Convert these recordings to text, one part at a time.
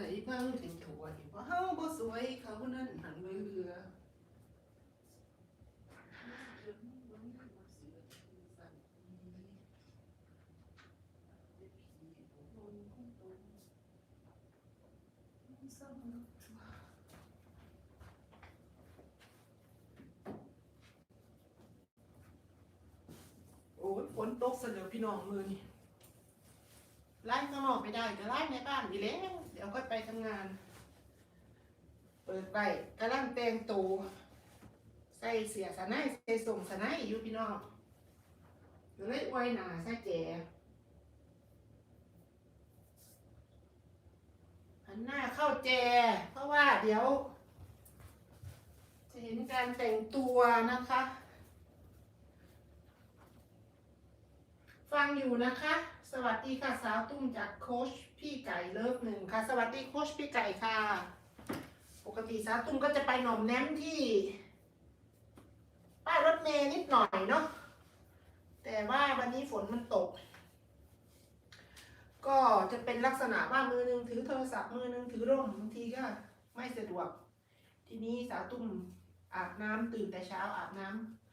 ไหลพังถึงถวยว่าเฮาบ่สวยเขานั้นหันเรือโอ้ยฝนตกเสนอพี่น้องมือนี่ ไล่ข้างนอกไม่ได้ก็ไล่ในบ้านดีแล้ว เดี๋ยวค่อยไปทำงาน เปิดไปกำลังแต่งตัวใส่เสียสะไนใส่ส่งสะไนอยู่พี่น้องเดี๋ยวเลยอวยหนาใส่แจหันหน้าเข้าแจ เพราะว่าเดี๋ยว จะเห็นการแต่งตัวนะคะ ฟังอยู่นะคะ สวัสดีค่ะสาวตุ้มจากโค้ชพี่ไก่เลิฟหนึ่งค่ะ สวัสดีโค้ชพี่ไก่ค่ะ ปกติสาวตุ้มก็จะไปหน่อมแนมที่ป้ายรถเมย์นิดหน่อยเนาะแต่ว่าวันนี้ฝนมันตก ก็จะเป็นลักษณะว่ามือหนึงถือโทรศัพท์มือหนึงถือร่มบางทีก็ไม่สะดวก ทีนี้สาวตุ้มอาบน้ำตื่นแต่เช้าอาบน้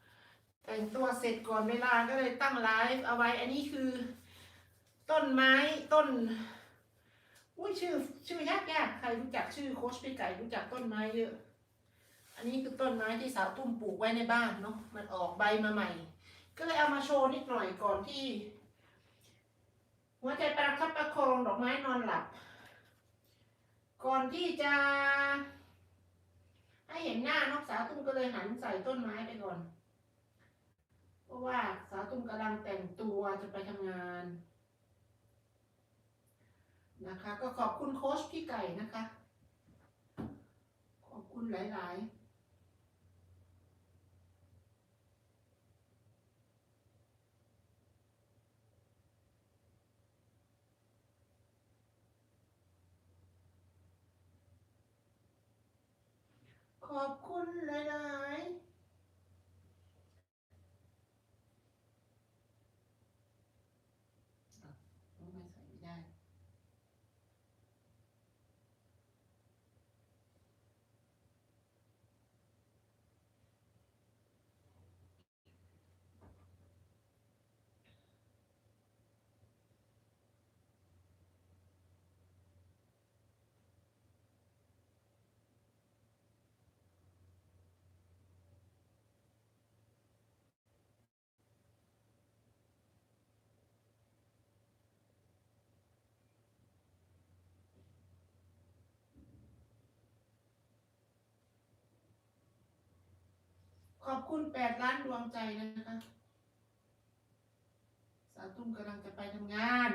ำแต่งตัวเสร็จก่อนเวลาก็เลยตั้งไลฟ์เอาไว้อันนี้คือ ต้นไม้ต้นอุ้ยชื่อ ชื่อยากยากใครรู้จักชื่อโคชพี่ไก่รู้จักต้นไม้เยอะ อันนี้คือต้นไม้ที่สาวตุ้มปลูกไว้ในบ้านเนาะมันออกใบมาใหม่ ก็เลยเอามาโชว์นิดหน่อยก่อนที่ หัวใจประคับประคองดอกไม้นอนหลับ ก่อนที่จะ ให้เห็นหน้านกสาวตุ้มก็เลยหันใส่ต้นไม้ไปก่อน เพราะว่าสาวตุ้มกำลังแต่งตัวจะไปทำงาน นะคะ ก็ขอบคุณโค้ชพี่ไก่นะคะ ขอบคุณหลาย ๆขอบคุณหลายๆ ทำไมใส่ไม่ได้ ขอบคุณแปดล้านดวงใจนะคะ สาวตุ้มกำลังจะไปทำงาน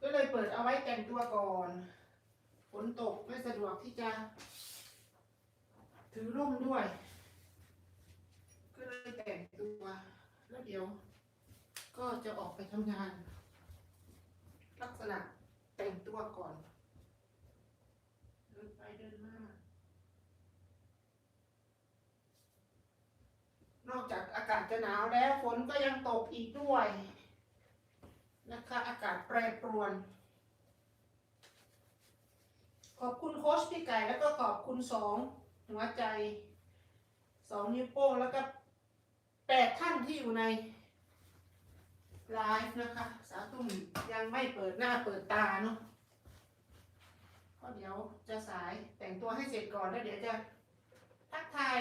ก็เลยเปิดเอาไว้แต่งตัวก่อนฝนตกไม่สะดวกที่จะ ถือร่มด้วย ก็เลยแต่งตัว แล้วเดี๋ยว ก็จะออกไปทำงาน ลักษณะแต่งตัวก่อน เดินไปเดินมา นอกจากอากาศจะหนาวแล้วฝนก็ยังตกอีกด้วยนะคะอากาศแปรปรวน ขอบคุณโค้ชพี่ไก่แล้วก็ขอบคุณสองหัวใจสองนิ้วโป้งแล้วก็แปดท่านที่อยู่ในไลฟ์นะคะ สาวตุ้มยังไม่เปิดหน้าเปิดตาเนาะก็เดี๋ยวจะสายแต่งตัวให้เสร็จก่อนแล้วเดี๋ยวจะทักทาย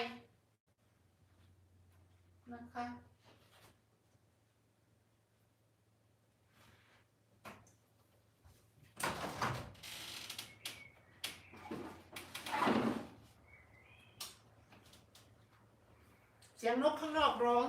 นะคะ เสียงนกข้างนอกร้อง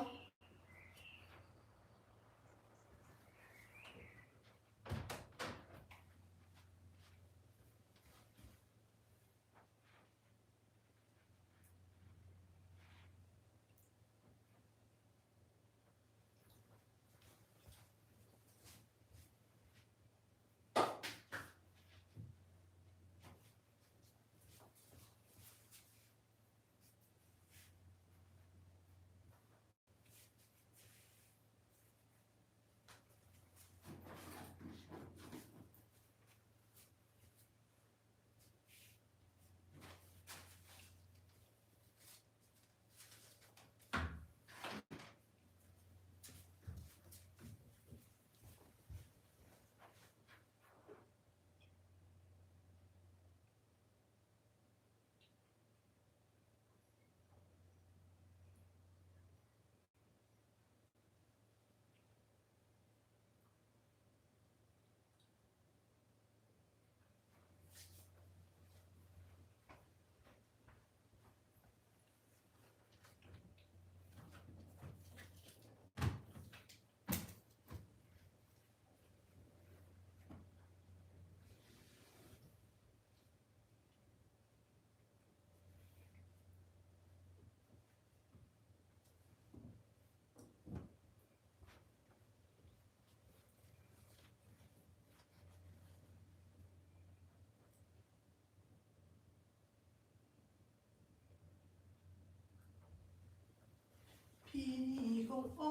ส่งโอ้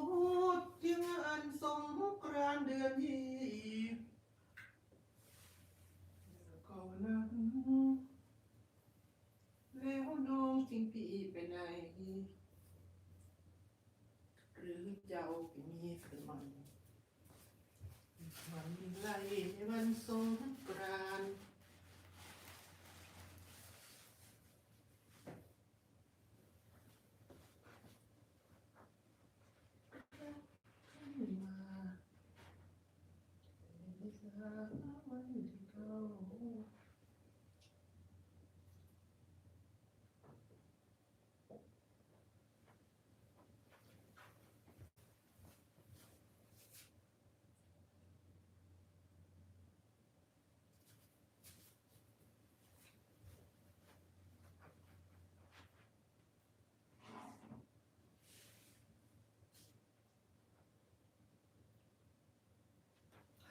เที่ยงอันสงกรานเดือนยี่ก็นั้นแล้วน้องทิ้งพี่ไปไหนหรือเจ้าไปมีแฟนม่มันไล่วันสงกรานต์ มาไม่ทราบวันที่เขา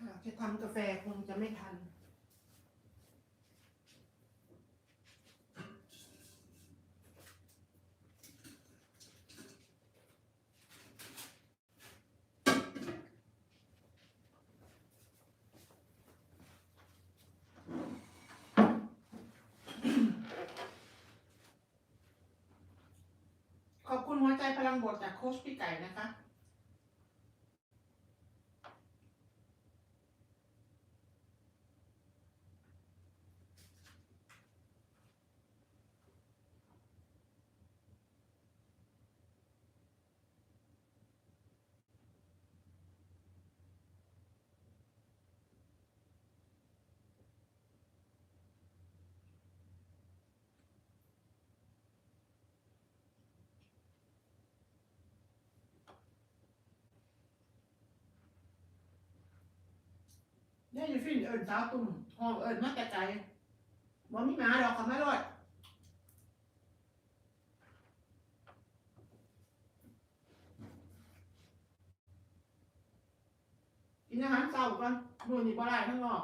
หากจะทำกาแฟคงจะไม่ทัน ขอบคุณหัวใจพลังบทจากโค้ชพี่ไก่นะคะ เนี่ยอยู่ฟินเอิญสาวตุ่มห้องเอิญมาแต่ไกลบ่มีหมาดอกเขามาโลดกินอาหารเช้าก่อนดูนี่บ่ได้ทั้งนอก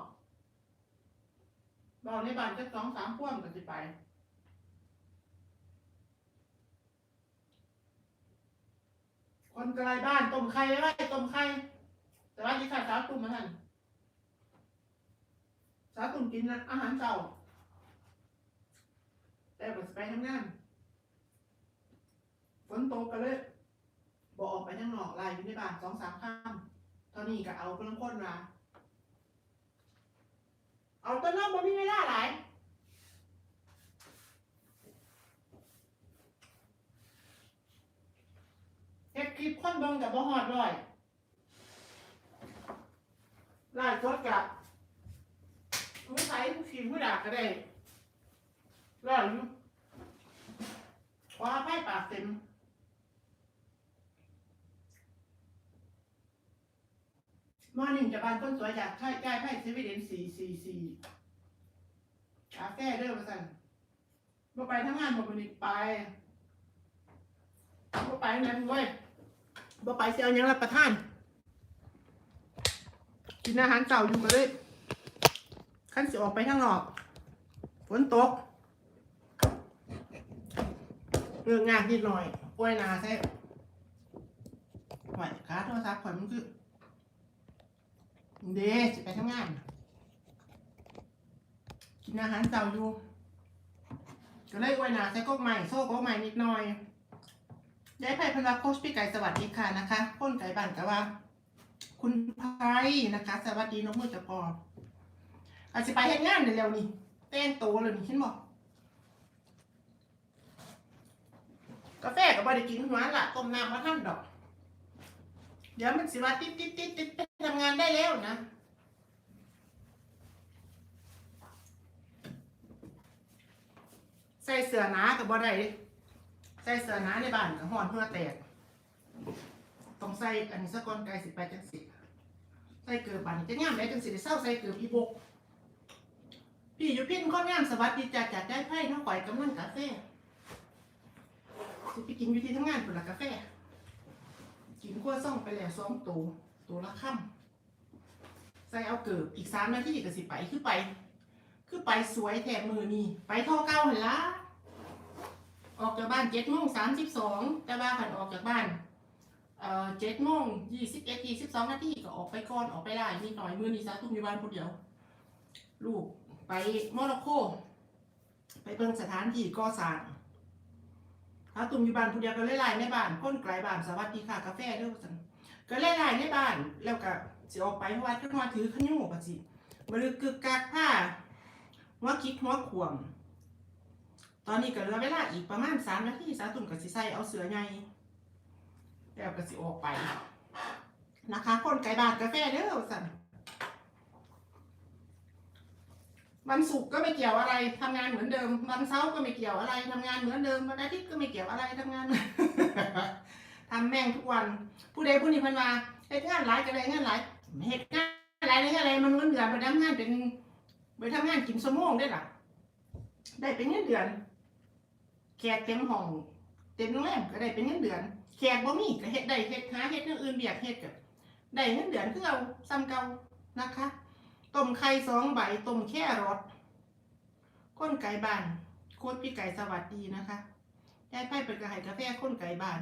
บอกในบ้านจะสองสามพ่วงกันสิไปคนไกลบ้านต้มไข่ไว้ต้มไข่แต่ว่าที่ข้าสาวตุ่มมาท่าน สาตุ่มกินอาหารเช้าแต่บ่สิไปทำงานฝนตกก็เลยบอออกไปข้างนอกไล่อยู่ในบ้านสองสามค่ำเท่านี้ก็เอาเปลืองคนมาเอาต้นน้องบ่มีเวลาหลายเฮ็ดคลิปคนเบิ่งกับบ่ฮอดร้อยไล่สดกับ ผู้ใช้ผู้ขีดผู้ดาก็ได้รอดอยู่ขออภัยปากเต็มมอหนึ่งจะบานต้นสวยจากใช่ใกล้ไพ่ซีวิเดนสี่สี่สี่กาแฟเด้อมาสั่นบ่ไปทั้งงานบ่ไปนี่ไปบ่ไปนั่นเว้ยบ่ไปเสียยังรับประทาน กินอาหารเก่าอยู่กันเลย ขั้นสิออกไปข้างนอกฝนตกเรื่องงานนิดหน่อยป่วยนาใช่ไหวขาโทรศัพท์ข่อยมันคือเดสิไปทำงาน กินอาหารเก่าอยู่ก็เลยอวยนาใส่ก๊กใหม่โซ่ก๊กใหม่นิดหน่อยยายไผ่พลักโคชพี่ไก่สวัสดีค่ะนะคะพ้นไก่บ้านกะว่า คุณไพนะคะ สวัสดีนกมือจะพอ อาจจะไปเฮ็ดงานเร็วๆนี่แต่งตัวเลยนี่เห็นบอกกาแฟกับบริกินหัวละต้มน้ำมาท่านดอก เดี๋ยวมันสิว่าติดติดติดติดทำงานได้แล้วนะใส่เสื้อหนากับบ่ได้ใส่เสื้อหนาในบ้านกับห่อนเพื่อแตกต้องใส่อันนี้สะก้อนไก่สิไปจังสิใส่เกลือบัดนจะงามได้จังสิได้เศร้าใส่เกลืออีบก พี่อยู่พินคนงามสวัสดีจ้าจัดได้ไพ่น้องข่อยกำลังกาแฟสิไปกินอยู่ที่ทำงานผลกาแฟ กินขั้วซ่องไปแล้วสองตัวตัวละค่ำใส่เอาเกิบอีกสามนาทีก็สิไปคือไป คือไปสวยแถบมือนี่ไปท่อเก้าเห็นละออกจากบ้านเจ็ดโมงสามสิบสองแต่ว่าขันออกจากบ้านเอ่อเจ็ดโมงยี่สิบเอ็ดยี่สิบสองนาทีก็ออกไปก่อนออกไปได้นิดหน่อยมือนี้สาตุ้มอยู่บ้านคนเดียว ลูก ไปโมร็อกโกไปเบิ่งสถานที่ก่อสร้างสาตุ้มอยู่บ้านคนเดียวก็เลยไล่ในบ้านคนไกลบ้านสวัสดีค่ะกาแฟเด้อสั่นก็เลยไล่ในบ้านแล้วก็สิออกไปเพราะว่าขึ้นมาถือขยุ่งก็สิบรึกกึกกักผ้าหัวคิดหัวขวมตอนนี้ก็เหลือเวลาอีกประมาณสามนาทีสาตุ่มกับสิใส่เอาเสือใหญ่แล้วก็สิออกไปนะคะ คนไก่บาทกาแฟเด้อสั่น วันศุกร์ก็ไม่เกี่ยวอะไรทำงานเหมือนเดิม วันเสาร์ก็ไม่เกี่ยวอะไรทำงานเหมือนเดิมวันอาทิตย์ก็ไม่เกี่ยวอะไรทำงานทำแม่งทุกวัน ผู้ใดผู้นี้เพันมาเฮ็ดงานหลายก็ได้งานหลายเฮ็ดงานหลายได้อะไรมันเงินเดือนไปทำงานเป็นไปทำงานกินสมองได้หรอได้เป็นเงินเดือน แขกเต็มห้องเต็มโรงแรมก็ได้เป็นเงินเดือน แขกบ่มีก็เฮ็ดได้เฮ็ดหาเฮ็ดอย่างอื่นเบียกเฮ็ดก็ได้เงินเดือนคือเอาซ้ำเก่านะคะ ต้มไข่สองใบต้มแค่รสก้นไก่บ้านโคตรพี่ไก่สวัสดีนะคะยายไพ่เป็นกระไห้กาแฟก้นไก่บ้าน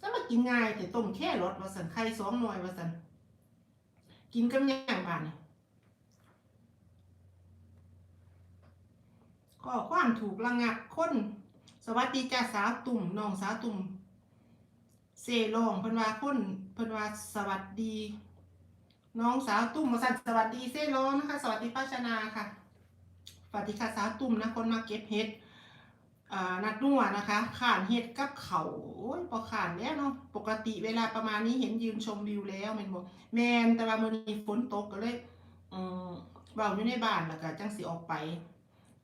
สมากินง่ายแต่ต้มแค่รสว่าสันไข่สองหน่วยว่าสันกินกับย่างบ้านก็ความถูกระงับคนสวัสดีจ้าสาวตุ่มน้องสาวตุ่มเซลองเพิ่นว่าคนเพิ่นว่าสวัสดี น้องสาวตุ่มมาสั่นสวัสดีเซลนะคะ สวัสดีป้าชนาค่ะสวัสดีค่ะสาวตุ่มนะคนมาเก็บเห็ดอ่านัดนัวนะคะข่านเห็ดกับเขาโอ้ยพอข่านแล้วเนาะปกติเวลาประมาณนี้เห็นยืนชมวิวแล้วแมนบ่แมนแต่ว่ามื้อนี้ฝนตกก็เลยอืมเว้าอยู่ในบ้านแล้วก็จังสิออกไป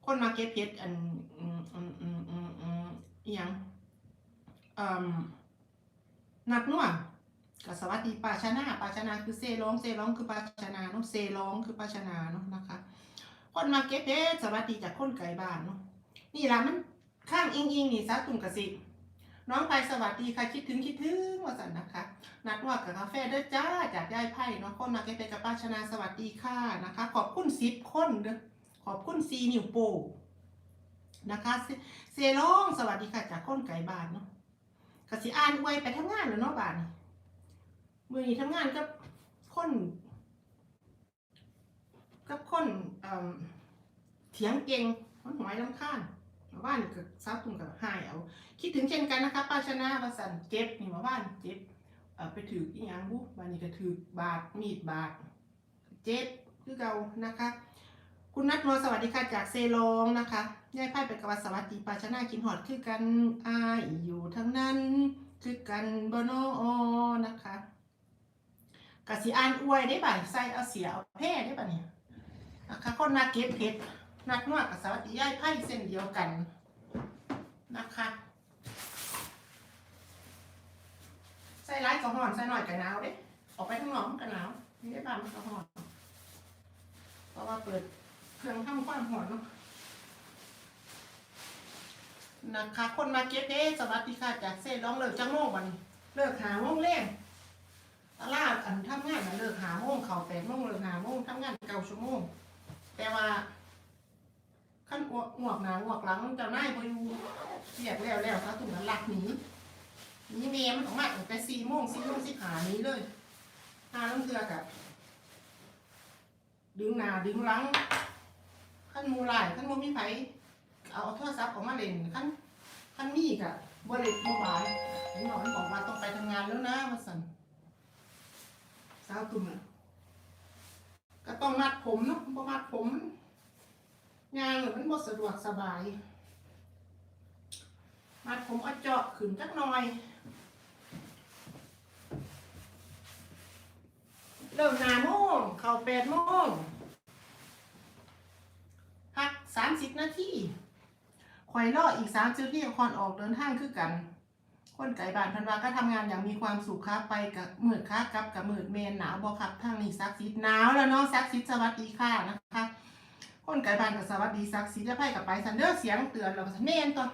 คนมาเก็บเห็ดอันอืมอืมอืมอืมอืมอยังอืมนัดนัว กสวัสดีปาชนาปาชนาคือเซร้องเซร้องคือปาชนาเนาะเซร้องคือปาชนาเนาะนะคะ คนมาเก็บเห็ดสวัสดีจากคนไกลบ้านเนาะนี่ล่ะมันข้างอิงอิงนี่ซะตุ่มกะสิน้องไปสวัสดีค่ะคิดถึงคิดถึงว่าสันนะคะ นัดว่ากับกาแฟเด้อจ้าจากยายไพ่เนาะคนมาเก็บเห็ดกับปาชนาสวัสดีค่ะนะคะ ขอบคุณสิบคนเด้อขอบคุณซีนิวโปนะคะเซเซลองสวัสดีค่ะจากคนไก่บ้านเนาะกะสิอ่านอวไปทำงานแล้วเนาะบ้านนี่ มือนี้ทำงานกับคนกับคนเอ่อเถียงเก่งมันหวยลำคาญมาบ้านกับซับตุ่มกับหายเอา คิดถึงเช่นกันนะคะป้าชนะวาสันเจ็บนี่มาบ้านเจ็บไปถืออีหยังบุบ้านนี้ก็ถือบาดมีดบาดเจ็บคือเก่านะคะ คุณนัทนวลสวัสดีค่ะจากเซลองนะคะยายไพ่เป็นกวัดสวัสดีปาชนากินหอดคือกันอายอยู่ทั้งนั้น คือกันบโนอ กสิอ่านอวยได้บ่ายใส่เอาเสียเอาแพ้ได้ป่ะเนี่ยนะคะคนมาเก็บเพชรนัดนวดกับสวัสดียายไพ่เส้นเดียวกันนะคะใส่ร้ายก็หอนใส่หน่อยกันหนาวเด้ออกไปข้างนอกกันหนาวนี่ได้บ้านมันก็หอนเพราะว่าเปิดเครื่องทำความหอนเนาะนะคะ คนมาเก็บเด้สวัสดีค่ะจากเซ่ร้องเลิกจังโมงวันเลิกหาโมงเล่ง ปดโมงเลิกหาโมงทำงานเก้าชั่วโมง แต่ว่าขั้นอวกหวกหนาหวกหลังเจ้านายพออยู่เรียกแล้วแล้วเขาถุงนั้นหลักหนีนีเมย์มันออกมาตั้งแต่สี่โมงสี่โมงสิบหานี้เลยหาน้ำเกลือกับดึงหน้าดึงหลังขั้นมูหลายขั้นมูมีไผเอาโทรศัพท์ออกมาเล่นขั้นขั้นมีกะบ่เล่นบ่บายไอ้หนอนบอกว่าต้องไปทำงานแล้วนะว่าสั่นสาวตุ่มอะ ต้องมัดผมเนาะบ่มัดผมงานเนี่ยมันบ่สะดวกสบาย มัดผมเอาเจาะขึ้นจักหน่อย เริ่มห้าโมงเข้าแปดโมงพักสามสิบนาทีคอยรออีกสามสิบนาทีคอนออกเดินทางคือกัน คนไก่บ้านพันวาก็ทำงานอย่างมีความสุขครับไปกับมืดค้ากลับกับมืดเมนหนาวบอครับทางนี้ซักซิดหนาวแล้วเนาะซักซิดสวัสดีค่ะนะคะ คนไก่บ้านกับสวัสดีซักซิดจะไพ่กับไปซันเดอร์เสียงเตือนเราเมนตัว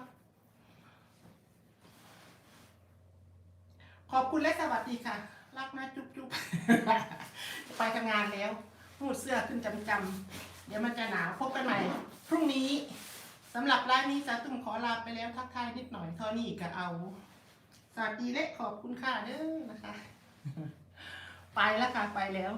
ขอบคุณและสวัสดีค่ะ รักนะจุ๊บจุ๊บไปทำงานแล้วพูดเสื้อขึ้นจำจำๆเดี๋ยวมันจะหนาวพบกันใหม่พรุ่งนี้สำหรับร้านนี้สาตุ้มขอลาไปแล้วทักทายนิดหน่อยเท่านี้ก็เอา วัสดีและขอบคุณค่ะเด้อนะคะ ไปแล้วค่ะ ไปแล้ว